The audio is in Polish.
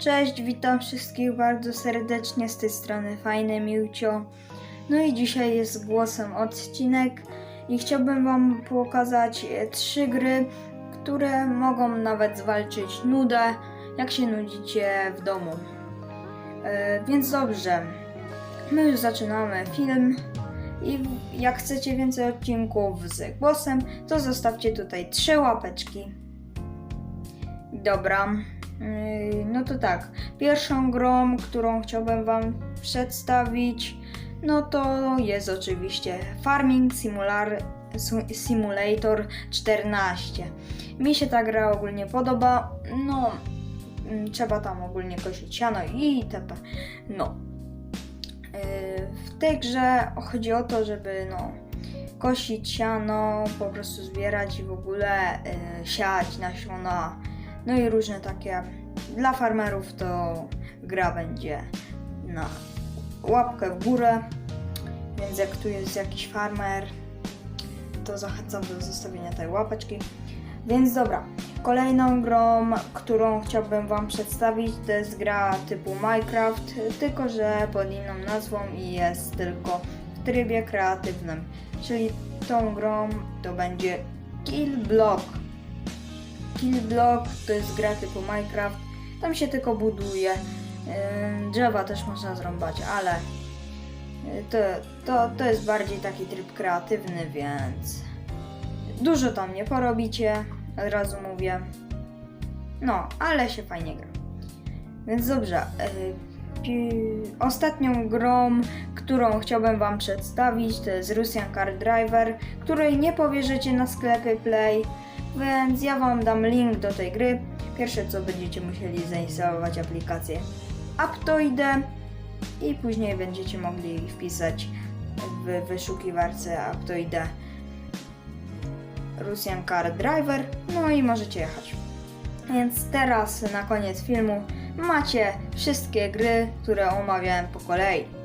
Cześć, witam wszystkich bardzo serdecznie z tej strony Fajny Miłcio. No i dzisiaj jest głosem odcinek i chciałbym Wam pokazać e, trzy gry, które mogą nawet zwalczyć nudę, jak się nudzicie w domu. E, więc dobrze, my już zaczynamy film i jak chcecie więcej odcinków z głosem, to zostawcie tutaj trzy łapeczki. Dobra. No to tak. Pierwszą grą, którą chciałbym Wam przedstawić, no to jest oczywiście Farming Simular, Simulator 14. Mi się ta gra ogólnie podoba. No, mm, trzeba tam ogólnie kosić siano i itp. No. W tej grze chodzi o to, żeby no, kosić siano, po prostu zbierać i w ogóle yy, siać nasiona. No i różne takie. Dla farmerów to gra będzie na łapkę w górę. Więc jak tu jest jakiś farmer, to zachęcam do zostawienia tej łapeczki. Więc dobra, kolejną grą, którą chciałbym Wam przedstawić, to jest gra typu Minecraft, tylko że pod inną nazwą i jest tylko w trybie kreatywnym. Czyli tą grą to będzie Kill Block. Kill Block to jest gra typu Minecraft. Tam się tylko buduje. Yy, Drzewa też można zrąbać, ale yy, to, to, to jest bardziej taki tryb kreatywny, więc dużo tam nie porobicie, od razu mówię. No, ale się fajnie gra. Więc dobrze. pi- Ostatnią grą, którą chciałbym Wam przedstawić, to jest Russian Car Driver, której nie powierzycie na sklepie Play, więc ja Wam dam link do tej gry. Pierwsze co będziecie musieli zainstalować aplikację Aptoide i później będziecie mogli wpisać w wyszukiwarce Aptoide Russian Car Driver, no i możecie jechać. Więc teraz na koniec filmu macie wszystkie gry, które omawiałem po kolei.